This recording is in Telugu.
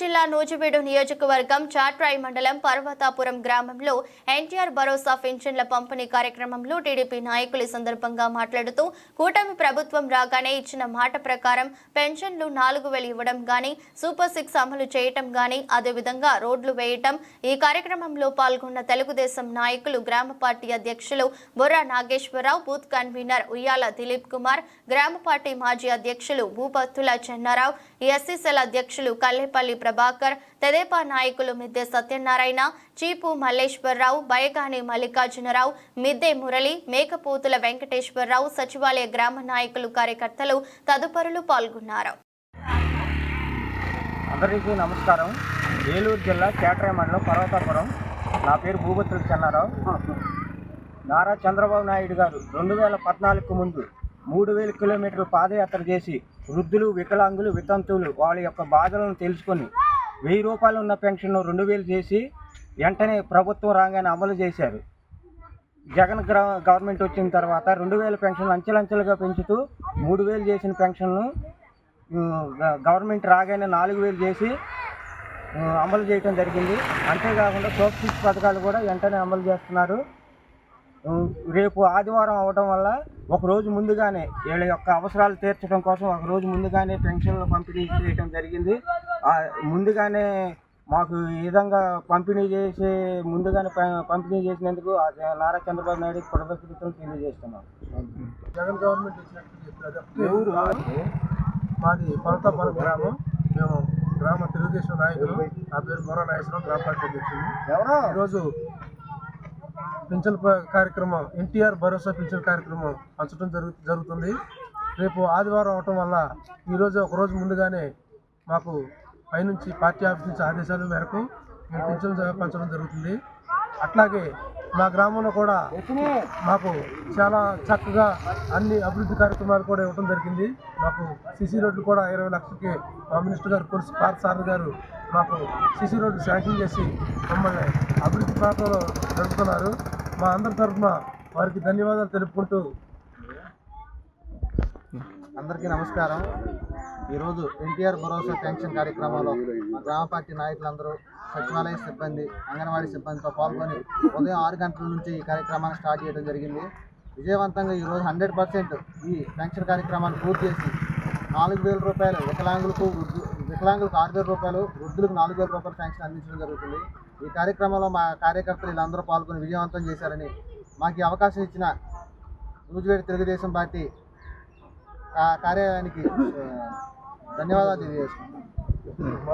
Noches, la జిల్లా నూజివీడు నియోజకవర్గం చాట్రాయి మండలం పర్వతాపురం గ్రామంలో ఎన్టీఆర్ భరోసా పెన్షన్ల పంపిణీ కార్యక్రమంలో టీడీపీ నాయకులు సందర్భంగా మాట్లాడుతూ కూటమి ప్రభుత్వం రాగానే ఇచ్చిన మాట ప్రకారం పెన్షన్లు నాలుగు వేలు ఇవ్వడం గాని సూపర్ సిక్స్ అమలు చేయటం గాని అదేవిధంగా రోడ్లు వేయటం ఈ కార్యక్రమంలో పాల్గొన్న తెలుగుదేశం నాయకులు గ్రామ పార్టీ అధ్యక్షులు బొర్రా నాగేశ్వరరావు బూత్ కన్వీనర్ ఉయ్యాల దిలీప్ కుమార్ గ్రామ పార్టీ మాజీ అధ్యక్షులు భూపత్తుల చెన్నారావు ఎస్సీసీల అధ్యక్షులు కల్లేపల్లి ప్రభాకర్ తెదేపా నాయకులు మిద్దె సత్యనారాయణ చీపు మల్లేశ్వరరావు బయగాని మల్లికార్జునరావు మిద్దె మురళి మేకపోతుల వెంకటేశ్వరరావు సచివాలయ గ్రామ నాయకులు కార్యకర్తలు తదుపరులు పాల్గొన్నారు. అందరికీ నమస్కారం. ఏలూరు జిల్లా కేటరాయ మండలం పర్వతాపురం. నా పేరు భూపతులు చెన్నారావు. నారా చంద్రబాబు నాయుడు గారు రెండు వేల పద్నాలుగుకు ముందు మూడు వేల కిలోమీటర్లు పాదయాత్ర చేసి వృద్ధులు వికలాంగులు వితంతువులు వాళ్ళ యొక్క బాధలను తెలుసుకొని వెయ్యి రూపాయలు ఉన్న పెన్షన్ రెండు వేలు చేసి వెంటనే ప్రభుత్వం రాగానే అమలు చేశారు. జగన్ గవర్నమెంట్ వచ్చిన తర్వాత రెండు వేల పెన్షన్ అంచెలంచెలుగా పెంచుతూ మూడు వేలు చేసిన పెన్షన్ను గ- గవర్నమెంట్ రాగానే నాలుగు వేలు చేసి అమలు చేయడం జరిగింది. అంతేకాకుండా సోప్ పథకాలు కూడా వెంటనే అమలు చేస్తున్నారు. రేపు ఆదివారం అవడం వల్ల ఒక రోజు ముందుగానే వీళ్ళ యొక్క అవసరాలు తీర్చడం కోసం ఒక రోజు ముందుగానే పెన్షన్లు పంపిణీ చేయడం జరిగింది. ముందుగానే మాకు ఈ విధంగా పంపిణీ చేసి ముందుగానే పంపిణీ చేసినందుకు నారా చంద్రబాబు నాయుడు కృతజ్ఞతలు తెలియజేస్తున్నాం. జగన్ గవర్నమెంట్ ఇచ్చినట్టు మాది పర్వతాపురం గ్రామం. మేము గ్రామ తెలుగుదేశం నాయకులు. నా పేరు బొర్ర నాగేశ్వరరావు గ్రామ పార్టీ అధ్యక్షుడు. ఈరోజు పింఛన్ కార్యక్రమం ఎన్టీఆర్ భరోసా పింఛన్ కార్యక్రమం పంచడం జరుగు జరుగుతుంది. రేపు ఆదివారం అవటం వల్ల ఈరోజు ఒక రోజు ముందుగానే మాకు పైనుంచి పార్టీ ఆఫీస్ నుంచి ఆదేశాల మేరకు మేము పింఛన్ పంచడం జరుగుతుంది. అట్లాగే మా గ్రామంలో కూడా మాకు చాలా చక్కగా అన్ని అభివృద్ధి కార్యక్రమాలు కూడా ఇవ్వడం జరిగింది. మాకు సిసి రోడ్లు కూడా ఇరవై లక్షలకి మా మినిస్టర్ గారు కొలిసి పార్థ సార్ గారు మాకు సిసి రోడ్లు శాంక్షన్ చేసి మమ్మల్ని అభివృద్ధి ప్రాంతంలో నడుపుతున్నారు. మా అందరి తరఫున వారికి ధన్యవాదాలు తెలుపుకుంటూ అందరికీ నమస్కారం. ఈరోజు ఎన్టీఆర్ భరోసా పెన్షన్ కార్యక్రమంలో మా గ్రామ పార్టీ నాయకులందరూ సచివాలయ సిబ్బంది అంగన్వాడీ సిబ్బందితో పాల్గొని ఉదయం ఆరు గంటల నుంచి ఈ కార్యక్రమాన్ని స్టార్ట్ చేయడం జరిగింది. విజయవంతంగా ఈరోజు హండ్రెడ్ పర్సెంట్ ఈ పెన్షన్ కార్యక్రమాన్ని పూర్తి చేసి నాలుగు వేల రూపాయలు వికలాంగులకు వృద్ధు వికలాంగులకు ఆరు వేల రూపాయలు వృద్ధులకు నాలుగు వేల రూపాయలు పెన్షన్ అందించడం జరుగుతుంది. ఈ కార్యక్రమంలో మా కార్యకర్తలు వీళ్ళందరూ పాల్గొని విజయవంతం చేశారని మాకు అవకాశం ఇచ్చిన నూజివేడి తెలుగుదేశం పార్టీ కార్యాలయానికి i never thought